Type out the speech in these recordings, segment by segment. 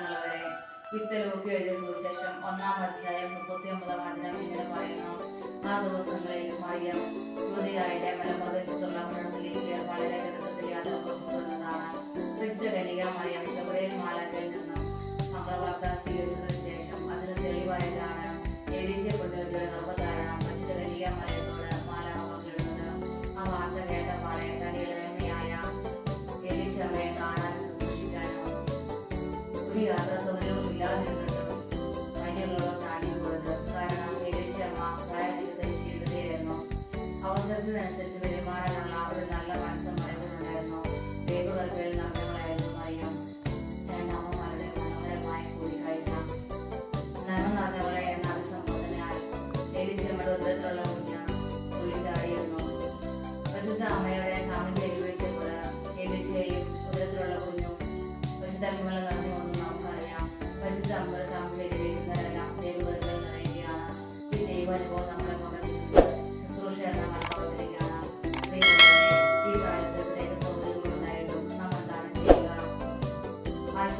പ്രായമുള്ളവരെ വിസ്തലൂക്കി എഴുതുന്ന ശേഷം ഒന്നാം അധ്യായം മുപ്പത്തി ഒമ്പതാം അധ്യായം ഇങ്ങനെ പറയുന്നു. ആ ദിവസങ്ങളിൽ മറിയം യുവതിയായ മലപ്രദേശത്തുള്ള മരണത്തിലേക്ക് വളരെ ഗതത്തിൽ യാത്ര പോകുന്നതാണ് ക്രിസ്തകനിക മറിയം ഗബ്രയേൽ മാലാക്കിൽ നിന്നും മംഗളവാർത്ത സ്വീകരിച്ചതിനു ശേഷം അതിന് തെളിവായതാണ് എഴുതിയ പൊന്നൂരിലെ ഒരു യാത്ര സൗകര്യവും ഇല്ലാതിരുന്നിട്ടും വഴിയുള്ളവർ കാണിക്കുന്നത് കാരണം എലീശമ്മ പ്രായത്തിലത്തെ ക്ഷീണിതയായിരുന്നു അവസരത്തിനനുസരിച്ച് പെരുമാറാനുള്ള ഒരു നല്ല മനസ്സും മറിവുണ്ടായിരുന്നു ദൈവകൽപ്പയിൽ നമ്മളായിരുന്നു മറിയം രണ്ടമ്മമാരുടെ മനോഹരമായ കൂടിക്കാഴ്ച. നന്മ നിറഞ്ഞവളെ എന്ന അഭിസംബോധനയായി. എലീശമ്മയുടെ ഉദരത്തിലുള്ള കുഞ്ഞ് തുള്ളിച്ചാടിയിരുന്നു പ്രസിദ്ധ അമ്മയുടെ സാമീപ്യം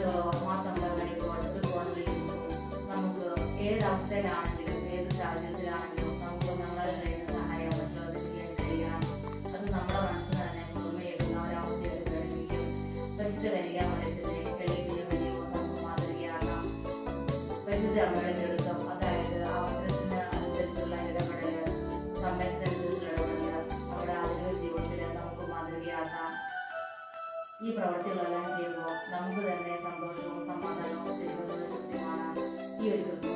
മറ്റ് മാസംഗാരി എടുത്ത് പോകണമെങ്കിൽ നമുക്ക് ഏത് അവസ്ഥയിലാണെങ്കിലും ഏത് സാഹചര്യത്തിലാണെങ്കിലും നമുക്ക് നമ്മളെ കഴിയുന്ന സഹായം മറ്റുള്ളവർക്ക് ചെയ്യാൻ അത് നമ്മളെ മനസ്സ് തന്നെ കുടുംബയെടുക്കുന്ന ഒരവസ്ഥയിൽ കഴിവിക്കും പരിശുദ്ധ വരിക മരത്തിനെ കഴിയുകയും നമുക്ക് മാതൃകയാകാം ഈ പ്രവൃത്തികളെല്ലാം ചെയ്യുമ്പോൾ നമുക്ക് തന്നെ സന്തോഷവും സമാധാനവും തരുന്നത് ഈ ഒരു